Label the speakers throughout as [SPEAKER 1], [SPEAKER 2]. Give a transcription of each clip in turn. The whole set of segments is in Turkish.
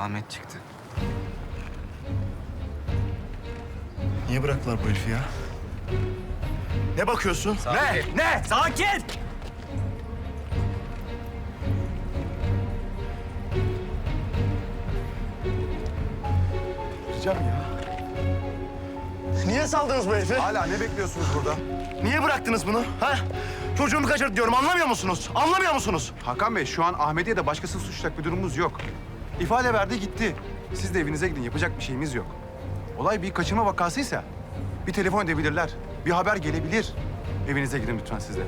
[SPEAKER 1] Ahmet çıktı.
[SPEAKER 2] Niye bıraktılar bu herifi ya? Ne bakıyorsun?
[SPEAKER 1] Ne? Ne? Sakin!
[SPEAKER 2] Ricam ya. Niye saldınız bu herifi?
[SPEAKER 3] Hala ne bekliyorsunuz burada?
[SPEAKER 2] Niye bıraktınız bunu? Ha? Çocuğumu kaçırdı diyorum. Anlamıyor musunuz? Anlamıyor musunuz?
[SPEAKER 3] Hakan Bey şu an Ahmet'i ya da başkasını suçlayacak bir durumumuz yok. İfade verdi gitti. Siz de evinize gidin. Yapacak bir şeyimiz yok. Olay bir kaçırma vakasıysa bir telefon edebilirler. Bir haber gelebilir. Evinize gidin lütfen siz de.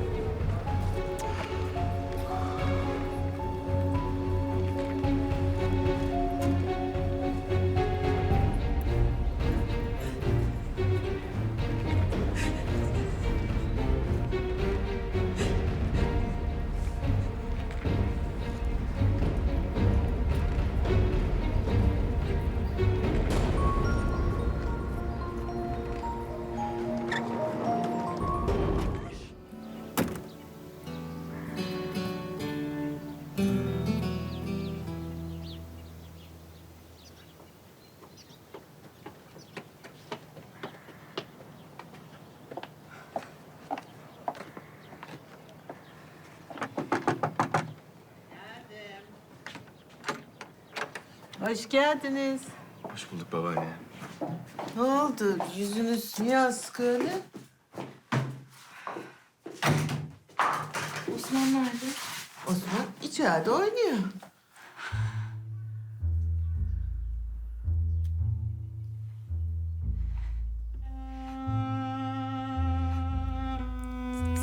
[SPEAKER 4] Hoş geldiniz.
[SPEAKER 1] Hoş bulduk babaanne.
[SPEAKER 4] Ne oldu? Yüzünüz niye asık öyle?
[SPEAKER 5] Osman nerede?
[SPEAKER 4] Osman içeride oynuyor.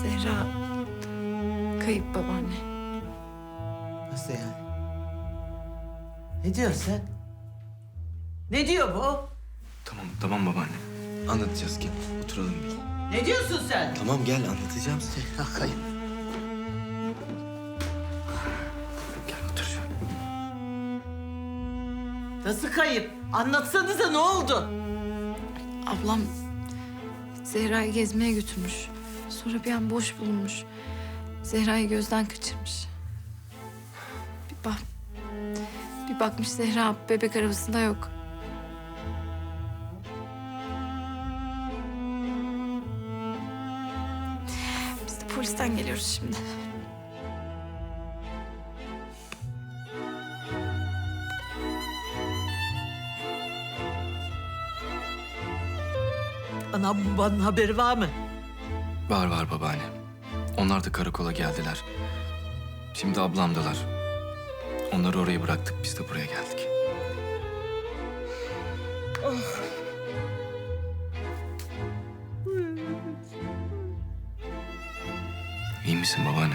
[SPEAKER 5] Zehra kayıp babaanne.
[SPEAKER 4] Nasıl yani? Ne diyorsun sen? Ne diyor bu?
[SPEAKER 1] Tamam, tamam babaanne. Anlatacağız gel. Oturalım bir.
[SPEAKER 4] Ne diyorsun sen?
[SPEAKER 1] Tamam gel anlatacağım size.
[SPEAKER 4] Zehra kayıp.
[SPEAKER 1] Gel otur şöyle.
[SPEAKER 4] Nasıl kayıp? Anlatsanıza ne oldu?
[SPEAKER 5] Ablam Zehra'yı gezmeye götürmüş. Sonra bir an boş bulunmuş. Zehra'yı gözden kaçırmış. Bir bak bir bakmış Zehra bebek arabasında yok. Biz de polisten geliyoruz şimdi.
[SPEAKER 4] Anam babanın haberi var mı?
[SPEAKER 1] Var var babaanne. Onlar da karakola geldiler. Şimdi ablamdalar. Onları oraya bıraktık, biz de buraya geldik. İyi misin babaanne?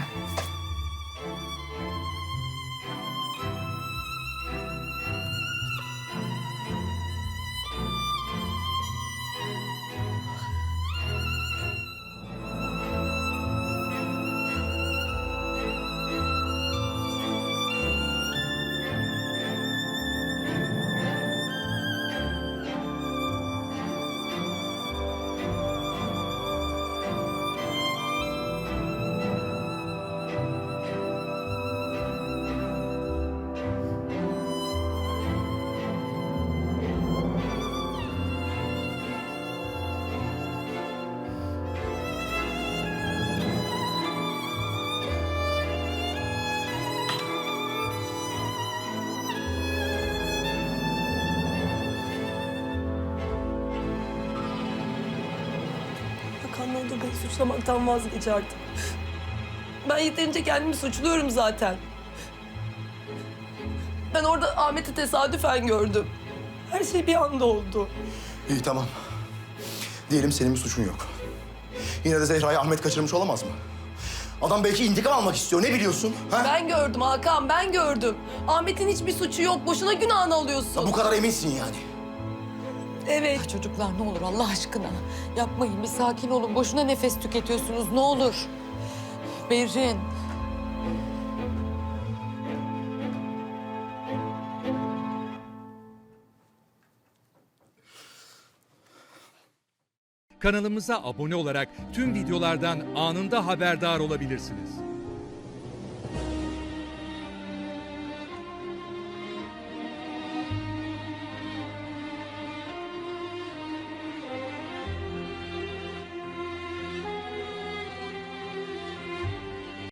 [SPEAKER 6] Hakan ne olur beni suçlamaktan vazgeç artık. Ben yeterince kendimi suçluyorum zaten. Ben orada Ahmet'i tesadüfen gördüm. Her şey bir anda oldu.
[SPEAKER 2] İyi tamam. Diyelim senin bir suçun yok. Yine de Zehra'yı Ahmet kaçırmış olamaz mı? Adam belki intikam almak istiyor. Ne biliyorsun? Ha?
[SPEAKER 6] Ben gördüm Hakan, ben gördüm. Ahmet'in hiçbir suçu yok. Boşuna günahını alıyorsun.
[SPEAKER 2] Bu kadar eminsin yani.
[SPEAKER 6] Evet.
[SPEAKER 7] Çocuklar ne olur Allah aşkına yapmayın bir sakin olun. Boşuna nefes tüketiyorsunuz ne olur. Berrin.
[SPEAKER 8] Kanalımıza abone olarak tüm videolardan anında haberdar olabilirsiniz.